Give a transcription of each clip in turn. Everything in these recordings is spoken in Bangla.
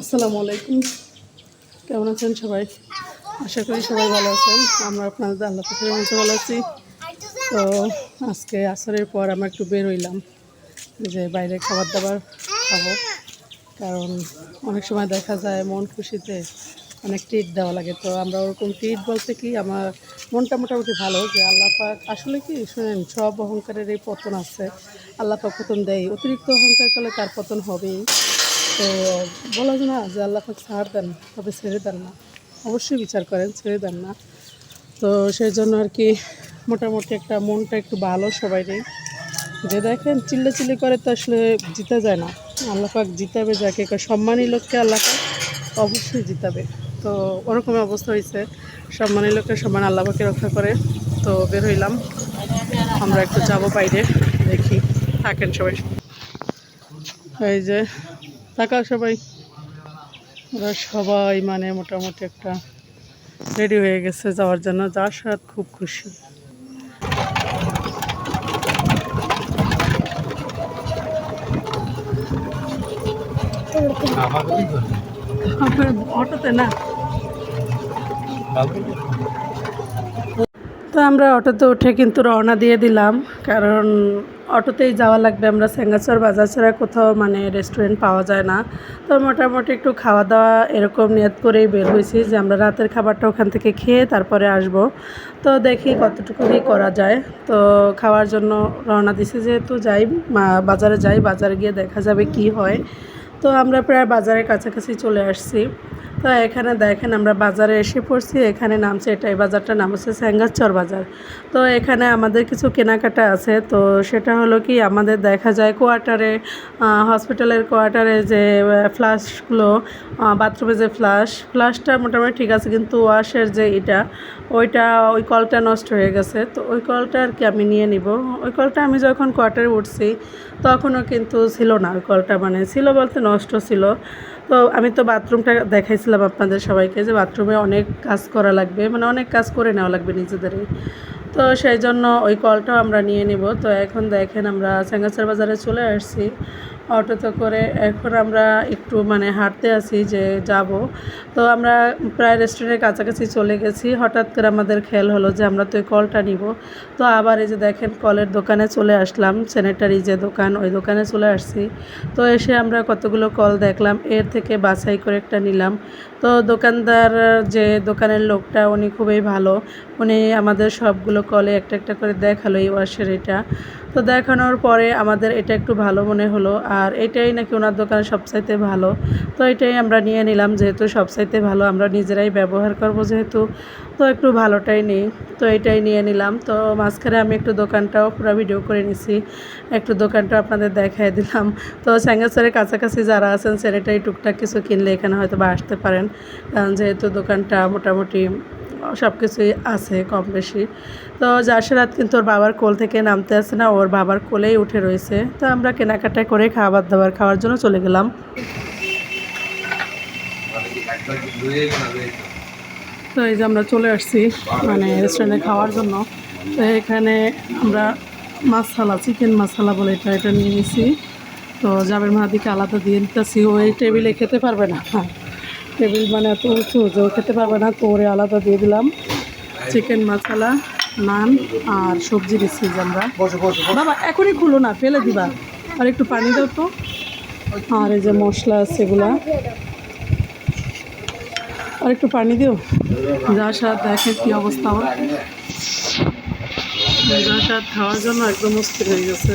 আসসালামু আলাইকুম। কেমন আছেন সবাই? আশা করি সবাই ভালো আছেন। আমরা আপনাদের আল্লাহ পাখির মধ্যে ভালো আছি। তো আজকে আসরের পর আমরা একটু বের হইলাম। যে বাইরে খাবার দাবার খাব। কারণ অনেক সময় দেখা যায় মন খুশিতে অনেক ট্রিট দেওয়া লাগে। তো আমরা ওরকম ট্রিট বলতে কি, আমার মনটা মোটামুটি ভালো যে আল্লাহ পাক আসলে কি, শুনেন, সব অহংকারের এই পতন আছে। আল্লাহ পাক পতন দেয়। অতিরিক্ত অহংকার করলে তার পতন হবেই। তো বলা যায় না, যে আল্লাহ পাক ছাড় দেন তবে ছেড়ে দেন না। অবশ্যই বিচার করেন, ছেড়ে দেন না। তো সেই জন্য আর কি মোটামুটি একটা মনটা একটু ভালো সবাইরই যে দেখেন চিল্লে চিল্লি করে তো আসলে জিতা যায় না। আল্লাহ পাক জিতাবে যাকে সম্মানী লোককে আল্লাহ পাক অবশ্যই জিতাবে। তো ওরকম অবস্থা হয়েছে। সম্মানী লোককে সম্মান আল্লাহ পাকে রক্ষা করে। তো বের হইলাম। আমরা একটু যাব বাইরে, দেখি থাকেন সবাই। এই যে তাকাও সবাই। ওরা সবাই মানে মোটামুটি একটা রেডি হয়ে গেছে যাওয়ার জন্য। যার সাথে খুব খুশি। অটোতে না। তো আমরা অটোতে উঠে কিন্তু রওনা দিয়ে দিলাম। কারণ অটোতেই যাওয়া লাগবে। আমরা স্যাঙ্গাচর বাজার ছাড়া কোথাও মানে রেস্টুরেন্ট পাওয়া যায় না। তো মোটামুটি একটু খাওয়া দাওয়া এরকম নিয়ত করেই বের হয়েছি যে আমরা রাতের খাবারটা ওখান থেকে খেয়ে তারপরে আসব। তো দেখি কতটুকুই করা যায়। তো খাওয়ার জন্য রওনা দিছি যেহেতু যাই বাজারে যাই, বাজারে গিয়ে দেখা যাবে কি হয়। তো আমরা প্রায় বাজারের কাছাকাছি চলে আসছি। তো এখানে দেখেন আমরা বাজারে এসে পড়ছি, এখানে নামছে এটা এই বাজারটার নাম হচ্ছে স্যাঙ্গাচর বাজার। তো এখানে আমাদের কিছু কেনাকাটা আছে, তো সেটা হলো কি আমাদের দেখা যায় কোয়ার্টারে হসপিটালের কোয়ার্টারে যে ফ্লাশগুলো বাথরুমে যে ফ্লাশ, ফ্লাশটা মোটামুটি ঠিক আছে কিন্তু ওয়াশের যে এটা ওইটা, ওই কলটা নষ্ট হয়ে গেছে। তো ওই কলটা আর কি আমি নিয়ে নিব। ওই কলটা আমি যখন কোয়ার্টারে উঠছি, তখনও কিন্তু ছিল না ওই কলটা মানে ছিল বলতে নষ্ট ছিল। তো আমি তো বাথরুমটা দেখাইছিলাম আপনাদের সবাইকে যে বাথরুমে অনেক কাজ করা লাগবে মানে অনেক কাজ করে নেওয়া লাগবে নিজেদেরই। তো সেই জন্য ওই কলটাও আমরা নিয়ে নিব। তো এখন দেখেন আমরা স্যাঙ্গাচার বাজারে চলে আসছি। অটোতে করে এখন আমরা একটু মানে হাঁটতে আসি যে যাব। তো আমরা প্রায় রেস্টুরেন্টের কাছাকাছি চলে গেছি। হঠাৎ করে আমাদের খেয়াল হলো যে আমরা তো ওই কলটা নিব। তো আবার এই যে দেখেন কলের দোকানে চলে আসলাম। স্যানিটারি যে দোকান, ওই দোকানে চলে আসছি। তো এসে আমরা কতগুলো কল দেখলাম। এর থেকে বাছাই করে একটা নিলাম। তো দোকানদার যে দোকানের লোকটা, উনি খুবই ভালো। উনি আমাদের সবগুলো কলে একটা একটা করে দেখাল এই ওয়াশের এটা। তো দেখানোর পরে আমাদের এটা একটু ভালো মনে হলো, আর এটাই নাকি ওনার দোকানে সবচাইতে ভালো। তো এটাই আমরা নিয়ে নিলাম, যেহেতু সবচাইতে ভালো আমরা নিজেরাই ব্যবহার করব যেহেতু, তো একটু ভালোটাই নিই। তো এটাই নিয়ে নিলাম, তো মাঝখানে আমি একটু দোকানটাও পুরো ভিডিও করে নিছি, একটু দোকানটা আপনাদের দেখাই দিলাম। তো স্যাঙ্গাসারের কাছাকাছি যারা আছেন, স্যানিটারি, টুকটাক কিছু কিনলে এখানে হয়তো বা আসতে পারেন, কারণ যেহেতু দোকানটা মোটামুটি সব কিছুই আছে কম বেশি। তো জাসরাত কিন্তু ওর বাবার কোল থেকে নামতে আসে না, ওর বাবার কোলেই উঠে রয়েছে। তো আমরা কেনাকাটা করে খাবার দাবার খাওয়ার জন্য চলে গেলাম। তো এই যে আমরা চলে আসছি মানে রেস্টুরেন্টে খাওয়ার জন্য। তো এখানে আমরা মাসালা চিকেন মাসালা বলে এটা এটা নিয়ে নিছি। তো জাবের মাহাদিকে আলাদা দিয়ে নিতেছি ও এই টেবিলে খেতে পারবে না। টেবিল মানে এত উঁচু যে ও খেতে পারবে না। তো ওরে আলাদা দিয়ে দিলাম। চিকেন মশলা নান আর সবজি দিচ্ছি আমরা। বাবা এখনই খুলো না ফেলে দিবা। আর একটু পানি দাও তো। আর এই যে মশলা আছে এগুলা। আর একটু পানি দিও। যা স্বাদ দেখে কি অবস্থা আমার যা খাওয়ার জন্য একদম অস্থির হয়ে গেছে।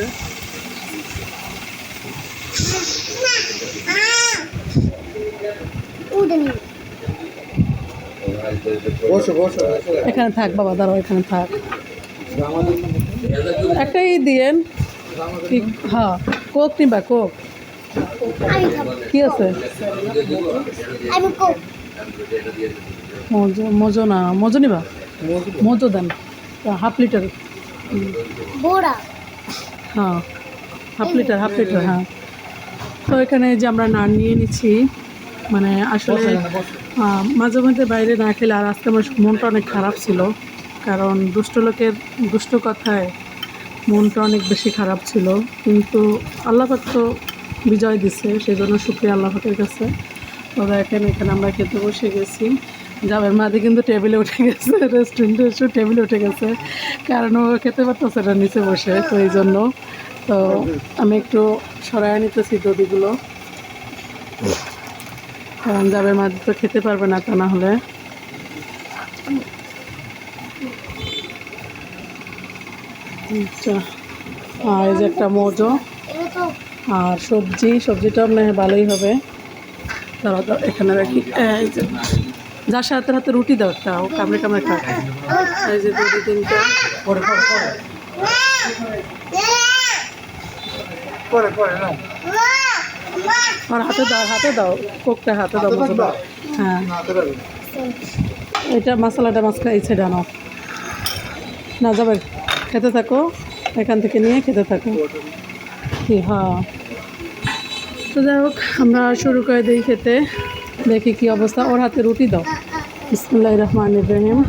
এখানে থাক বাবা দাঁড়াও এখানে থাক। একটাই দিয়েন। কি হ্যাঁ কোক নিবা কোক। কি আছে? মজো মজো না মজো নিবা? মজো দেন হাফ লিটার। হ্যাঁ হাফ লিটার হাফ লিটার হ্যাঁ। তো এখানে যে আমরা নান নিয়ে নিচ্ছি মানে আসলে মাঝে মাঝে বাইরে না খেলে আর আজকে আমার মনটা অনেক খারাপ ছিল। কারণ দুষ্ট লোকের দুষ্ট কথায় মনটা অনেক বেশি খারাপ ছিল। কিন্তু আল্লাহাক তো বিজয় দিছে সেই জন্য শুক্রিয়া আল্লাহ পাকের কাছে। তো দেখেন এখানে আমরা খেতে বসে গেছি। যাবের মাঝে কিন্তু টেবিলে উঠে গেছে, রেস্টুরেন্টে এসে টেবিলে উঠে গেছে। কারণ ও খেতে পারতেছে না নিচে বসে, তো এই জন্য। তো আমি একটু সরাই নিতেছি দদিগুলো কারণ যাবের মাঝে তো খেতে পারবে না তা না হলে। আর এই যে একটা মোজো। আর সবজি, সবজিটা আপনার ভালোই হবে। দাও এখানে রাখি। এই যে, যার সাথে হাতে রুটি দাও একটা ও কামড়ে কামড়ে খাক এই যে দুটি তিনটা। পরে পরে পরে। পরে আর হাতে দাও হাতে দাও, কোকটা হাতে দাও হ্যাঁ। এটা মশলাটা মাছটা এই সাইডে আনো। না, যাবে। খেতে থাকো এখান থেকে নিয়ে খেতে থাকো। কি হ্যাঁ। তো যাই হোক আমরা শুরু করে দিই খেতে। দেখি কি অবস্থা। ওর হাতে রুটি দাও। বিসমুল্লাহ রহমান ইব্রাহিম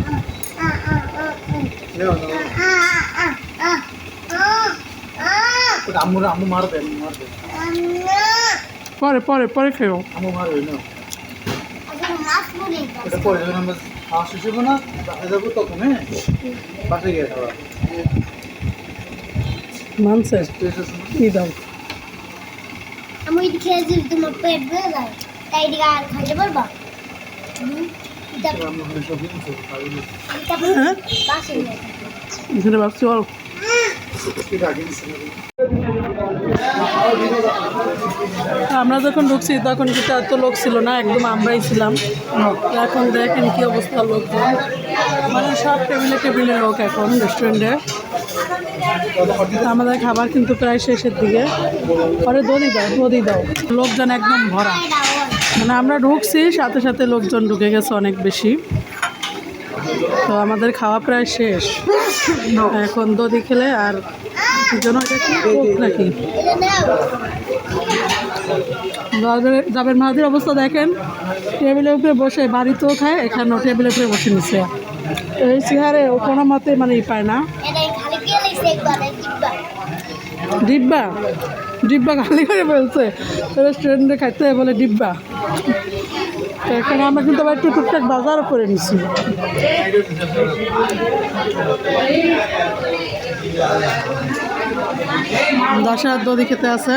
পরে পরে পরে খেও আম্মু মারবে না। এটা পরে যখন আমরা খাওয়া শেষ হব না বাসায় যাব তখন হ্যাঁ? গিয়ে খাওয়া। মানছে? কি আমি এটা খেয়ে যদি তোমার পেট ভরে যায় তাই এদিকে আর খাইতে পারবা? হুম, এটা আমরা ওখানে সব কিছু খাব। এটা হ্যাঁ? বাসে নিয়ে এখানে ভাবছি অল্প। দিচ্ছে না? আমরা যখন ঢুকছি, তখন কিন্তু এত লোক ছিল না, একদম আমরাই ছিলাম। এখন দেখেন কি অবস্থা লোক। মানে সব টেবিলে টেবিলে লোক এখন রেস্টুরেন্টে আমাদের খাবার কিন্তু প্রায় শেষের দিকে। পরে দদি দাও দদি দাও। লোকজন একদম ভরা। মানে আমরা ঢুকছি, সাথে সাথে লোকজন ঢুকে গেছে অনেক বেশি। তো আমাদের খাওয়া প্রায় শেষ। এখন দদি খেলে আর যেন জাবের- মাহাদির অবস্থা দেখেন। টেবিলের উপরে বসে বাড়িতেও খায়, এখানেও টেবিলের উপরে বসে নিচ্ছে এই চেহারে ও কোনো মতে মানে পায় না। ডিব্বা? ডিব্বা খালি করে বলছে। রেস্টুরেন্টে খাইতে বলে ডিব্বা। তো এখানে আমরা কিন্তু আবার একটু টুকটাক বাজারও করে নিছি। দশ হাজার দধি খেতে আছে।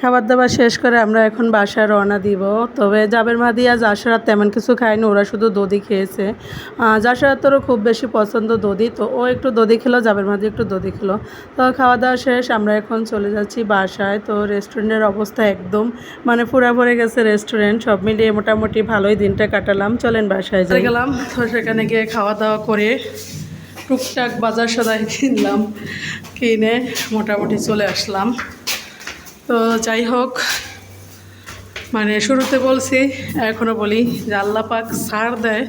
খাবার দাবার শেষ করে আমরা এখন বাসায় রওনা দিব। তবে জাবের মাদি আজ আশারাত তেমন কিছু খায়নি, ওরা শুধু দধি খেয়েছে। জাসরাতেরও খুব বেশি পছন্দ দধি, তো ও একটু দধি খেলো, জাবের মাদি একটু দধি খেলো। তো খাওয়া দাওয়া শেষ, আমরা এখন চলে যাচ্ছি বাসায়। তো রেস্টুরেন্টের অবস্থা একদম মানে পুরা ভরে গেছে রেস্টুরেন্ট, সব মিলিয়ে মোটামুটি ভালোই দিনটা কাটালাম। চলেন বাসায় যাই। গেলাম, তো সেখানে গিয়ে খাওয়া দাওয়া করে টুকটাক বাজার সদাই কিনলাম, কিনে মোটামুটি চলে আসলাম। তো যাই হোক মানে শুরুতে বলছি এখনও বলি যে আল্লাহ পাক ছাড় দেয়,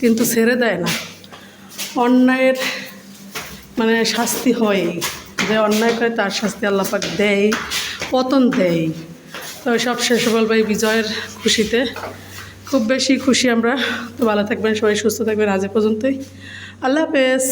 কিন্তু ছেড়ে দেয় না। অন্যায়ের মানে শাস্তি হয়, যে অন্যায় করে তার শাস্তি আল্লাহ পাক দেয়, পতন দেয়। তো সব শেষ বলব এই বিজয়ের খুশিতে। খুব বেশি খুশি আমরা। তো ভালো থাকবেন, সবাই সুস্থ থাকবেন আজ পর্যন্তই। আল্লাহ হাফেজ।